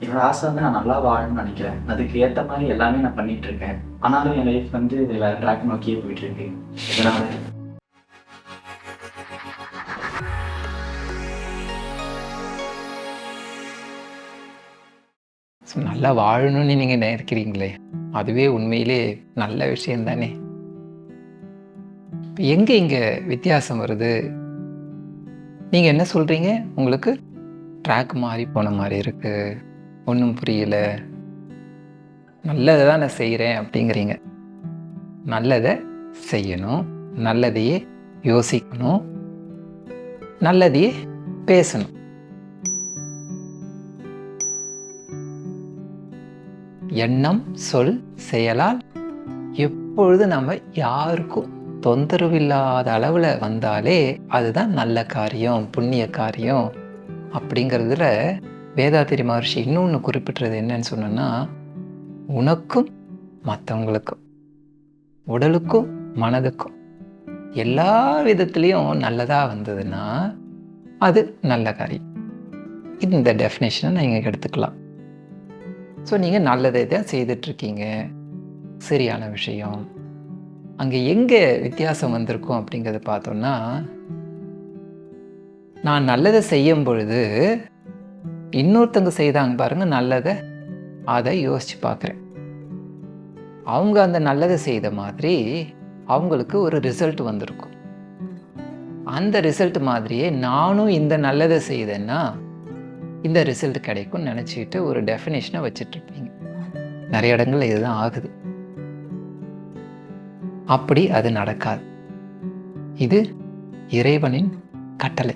என்னோட ஆசை வந்து நான் நல்லா வாழணும்னு நினைக்கிறேன். அதுக்கு ஏற்ற மாதிரி எல்லாமே நான் பண்ணிட்டு இருக்கேன் ஆனாலும் என் லைஃப் வந்து வேற ட்ராக் நோக்கியே போயிட்டு இருக்கு இதனால நல்லா வாழணும்னு நீங்கள் நினைக்கிறீங்களே? அதுவே உண்மையிலே நல்ல விஷயம் தானே? எங்கே இங்கே வித்தியாசம் வருது? நீங்கள் என்ன சொல்கிறீங்க உங்களுக்கு ட்ராக் மாறி போன மாதிரி இருக்கு. ஒன்றும் புரியல. நல்லதை தான் நான் செய்கிறேன் அப்படிங்கிறீங்க. நல்லதை செய்யணும். நல்லதையே யோசிக்கணும். நல்லதையே பேசணும். எண்ணம் சொல் செயலால் எப்பொழுது நம்ம யாருக்கும் தொந்தரவு இல்லாத அளவில் வந்தாலே அதுதான் நல்ல காரியம் புண்ணிய காரியம் அப்படிங்கிறதுல வேதாத்திரி மகர்ஷி இன்னொன்று குறிப்பிட்றது என்னன்னு சொன்னோன்னா உனக்கும் மற்றவங்களுக்கும் உடலுக்கும் மனதுக்கும் எல்லா விதத்துலேயும் நல்லதாக வந்ததுன்னா அது நல்ல காரியம். இந்த டெஃபினேஷனை நீங்கள் எடுத்துக்கலாம் ஸோ நீங்கள் நல்லதை தான் செய்துட்ருக்கீங்க. சரியான விஷயம். அங்கே எங்கே வித்தியாசம் வந்திருக்கும் அப்படிங்கிறத பார்த்தோன்னா நான் நல்லதை செய்யும் பொழுது இன்னொருத்தங்க செய்தாங்க பாருங்க நல்லதை அதை யோசித்து பார்க்குறேன். அவங்க அந்த நல்லதை செய்த மாதிரி அவங்களுக்கு ஒரு ரிசல்ட் வந்திருக்கும். அந்த ரிசல்ட் மாதிரியே நானும் இந்த நல்லதை செய்தேன்னா இந்த ரிசல்ட் கிடைக்கும்னு நினச்சிக்கிட்டு ஒரு டெஃபினேஷனை வச்சிட்ருப்பீங்க. நிறைய இடங்கள்ல இதுதான் ஆகுது. அப்படி அது நடக்காது. இது இறைவனின் கட்டளை.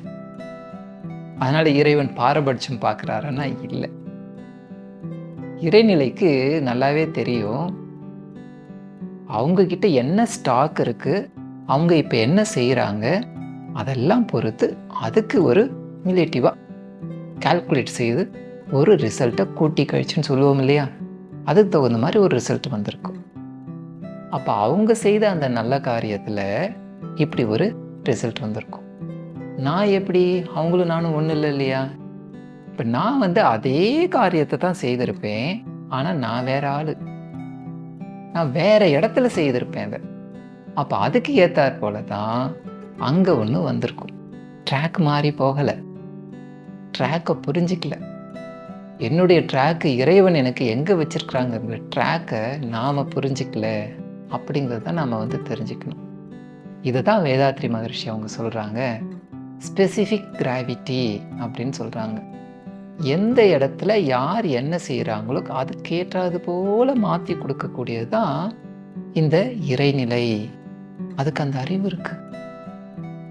அதனால் இறைவன் பாரபட்சம் பார்க்குறாருன்னா இல்லை. இறைநிலைக்கு நல்லாவே தெரியும். அவங்கக்கிட்ட என்ன ஸ்டாக் இருக்குது அவங்க இப்போ என்ன செய்கிறாங்க அதெல்லாம் பொறுத்து அதுக்கு ஒரு ரிலேட்டிவாக கால்குலேட் செய்து ஒரு ரிசல்ட்டை கூட்டி கழிச்சுன்னு சொல்லுவோம் இல்லையா? அதுக்கு தகுந்த மாதிரி ஒரு ரிசல்ட் வந்திருக்கும். அப்போ அவங்க செய்த அந்த நல்ல காரியத்தில் இப்படி ஒரு ரிசல்ட் வந்திருக்கும். நான் எப்படி? அவங்களும் நானும் ஒன்றும் இல்லை இல்லையா? இப்போ நான் வந்து அதே காரியத்தை தான் செய்திருப்பேன். ஆனால் நான் வேற ஆள். நான் வேற இடத்துல செய்திருப்பேன் அதை. அப்போ அதுக்கு ஏற்றாற் போல தான் அங்கே ஒன்று வந்திருக்கும். ட்ராக் மாறி போகலை. ட்ராக்கை புரிஞ்சிக்கல. என்னுடைய ட்ராக்கு இறைவன் எனக்கு எங்கே வச்சிருக்கிறாங்க ட்ராக்கை நாம் புரிஞ்சிக்கல அப்படிங்கிறத தான் நாம் வந்து தெரிஞ்சுக்கணும். இதை தான் வேதாத்ரி மகர்ஷி அவங்க சொல்கிறாங்க ஸ்பெசிஃபிக் கிராவிட்டி அப்படின்னு சொல்கிறாங்க எந்த இடத்துல யார் என்ன செய்கிறாங்களோ அதுக்கேற்றது போல் மாற்றி கொடுக்கக்கூடியது தான் இந்த இறைநிலை. அதுக்கு அந்த அறிவு இருக்குது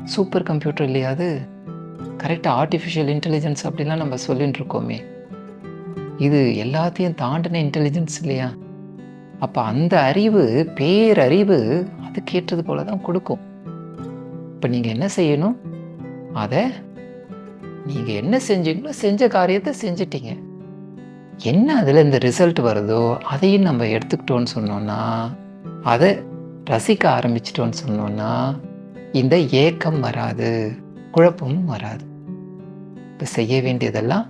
சூப்பர் கம்ப்யூட்டர் இல்லையா அது கரெக்டாக ஆர்டிஃபிஷியல் இன்டெலிஜென்ஸ் அப்படிலாம் நம்ம சொல்லிட்டு இருக்கோமே. இது எல்லாத்தையும் தாண்டின இன்டெலிஜென்ஸ் இல்லையா? அப்போ அந்த அறிவு பேரறிவு அதுக்கேற்றது போல தான் கொடுக்கும். இப்போ நீங்கள் என்ன செய்யணும்? அதை நீங்கள் என்ன செஞ்சீங்களோ செஞ்ச காரியத்தை செஞ்சிட்டீங்க. என்ன அதில் இந்த ரிசல்ட் வருதோ அதையும் நம்ம எடுத்துக்கிட்டோன்னு சொன்னோன்னா அதை ரசிக்க ஆரம்பிச்சிட்டோன்னு சொன்னோன்னா இந்த ஏக்கம் வராது குழப்பமும் வராது. இப்போ செய்ய வேண்டியதெல்லாம்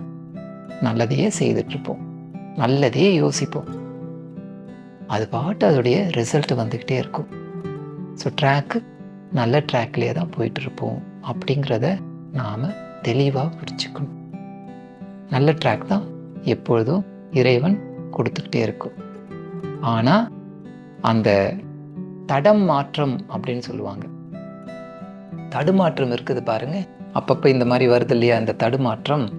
நல்லதையே செய்துட்ருப்போம். நல்லதையே யோசிப்போம். அது பாட்டு அதோடைய ரிசல்ட் வந்துக்கிட்டே இருக்கும். ஸோ ட்ராக்கு நல்ல ட்ராக்லேயே தான் போயிட்டு இருப்போம் அப்படிங்கிறத நாம் தெளிவாக புரிச்சுக்கணும் நல்ல ட்ராக் தான் எப்பொழுதும் இறைவன் கொடுத்துக்கிட்டே இருக்கும். ஆனால் அந்த தடம் மாற்றம் அப்படின்னு சொல்லுவாங்க. தடுமாற்றம் இருக்குது பாருங்க. அப்பப்போ இந்த மாதிரி வருது இல்லையா அந்த தடுமாற்றம்.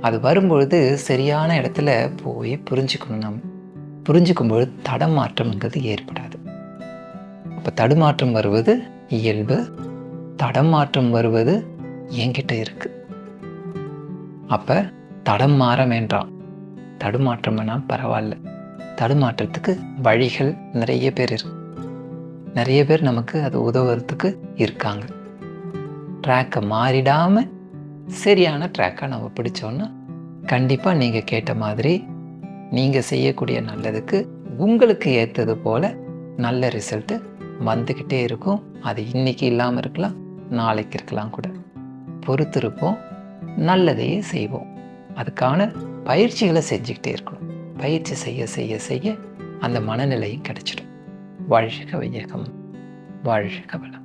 அது வரும்பொழுது சரியான இடத்துல போய் புரிஞ்சுக்கணும் நம்ம புரிஞ்சுக்கும் பொழுது தடமாற்றம்ங்கிறது ஏற்படாது. அப்போ தடுமாற்றம் வருவது இயல்பு தடமாற்றம் வருவது என்கிட்ட இருக்கு. அப்போ தடம் மாற வேண்டாம் தடுமாற்றம்னா பரவாயில்ல. தடுமாற்றத்துக்கு வழிகள் நிறைய பேர் இருக்கு. நிறைய பேர் நமக்கு அது உதவுறதுக்கு இருக்காங்க. ட்ராக்கை மாறிடாமல் சரியான ட்ராக்கை நம்ம பிடிச்சோன்னா கண்டிப்பாக நீங்கள் கேட்ட மாதிரி நீங்கள் செய்யக்கூடிய நல்லதுக்கு உங்களுக்கு ஏற்றது போல் நல்ல ரிசல்ட்டு வந்துக்கிட்டே இருக்கும். அது இன்னைக்கு இல்லாமல் இருக்கலாம். நாளைக்கு இருக்கலாம் கூட. பொறுத்திருப்போம் நல்லதையே செய்வோம். அதுக்கான பயிற்சிகளை செஞ்சுக்கிட்டே இருக்கணும். பயிற்சி செய்ய செய்ய செய்ய அந்த மனநிலையும் கிடைச்சிடும். வாழ்க வையகம். வாழ்க வளம்.